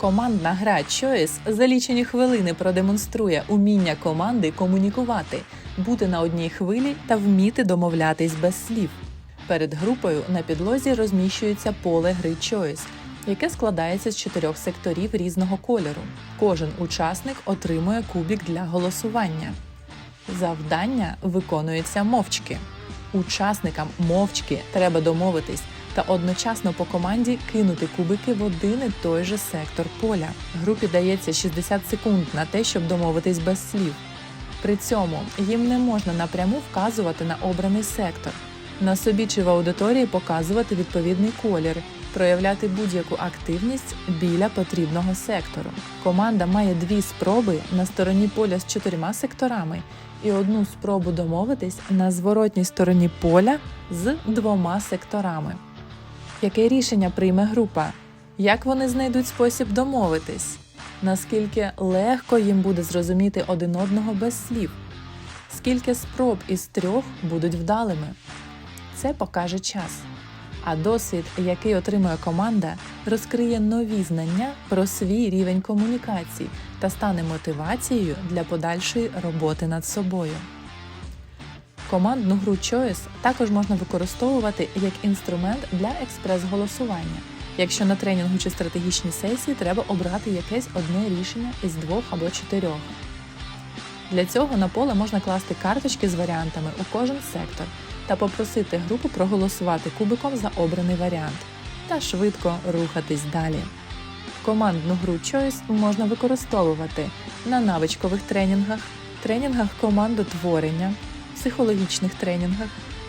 Командна гра Choice за лічені хвилини продемонструє уміння команди комунікувати, бути на одній хвилі та вміти домовлятись без слів. Перед групою на підлозі розміщується поле гри Choice, яке складається з чотирьох секторів різного кольору. Кожен учасник отримує кубік для голосування. Завдання виконується мовчки. Учасникам мовчки треба домовитись та одночасно по команді кинути кубики в один і той же сектор поля. Групі дається 60 секунд на те, щоб домовитись без слів. При цьому їм не можна напряму вказувати на обраний сектор, на собі чи в аудиторії показувати відповідний колір, проявляти будь-яку активність біля потрібного сектору. Команда має дві спроби на стороні поля з чотирма секторами і одну спробу домовитись на зворотній стороні поля з двома секторами. Яке рішення прийме група? Як вони знайдуть спосіб домовитись? Наскільки легко їм буде зрозуміти один одного без слів? Скільки спроб із трьох будуть вдалими? Це покаже час. А досвід, який отримує команда, розкриє нові знання про свій рівень комунікацій та стане мотивацією для подальшої роботи над собою. Командну гру Choice також можна використовувати як інструмент для експрес-голосування, якщо на тренінгу чи стратегічній сесії треба обрати якесь одне рішення із двох або чотирьох. Для цього на поле можна класти карточки з варіантами у кожен сектор та попросити групу проголосувати кубиком за обраний варіант та швидко рухатись далі. Командну гру Choice можна використовувати на навичкових тренінгах, тренінгах командотворення, психологічних тренінгах,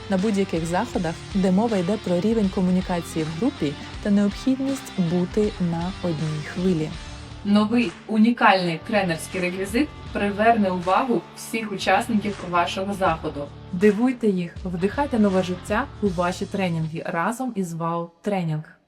на будь-яких заходах, де мова йде про рівень комунікації в групі та необхідність бути на одній хвилі. Новий унікальний тренерський реквізит приверне увагу всіх учасників вашого заходу. Дивуйте їх, вдихайте нове життя у ваші тренінги разом із Вау Тренінг.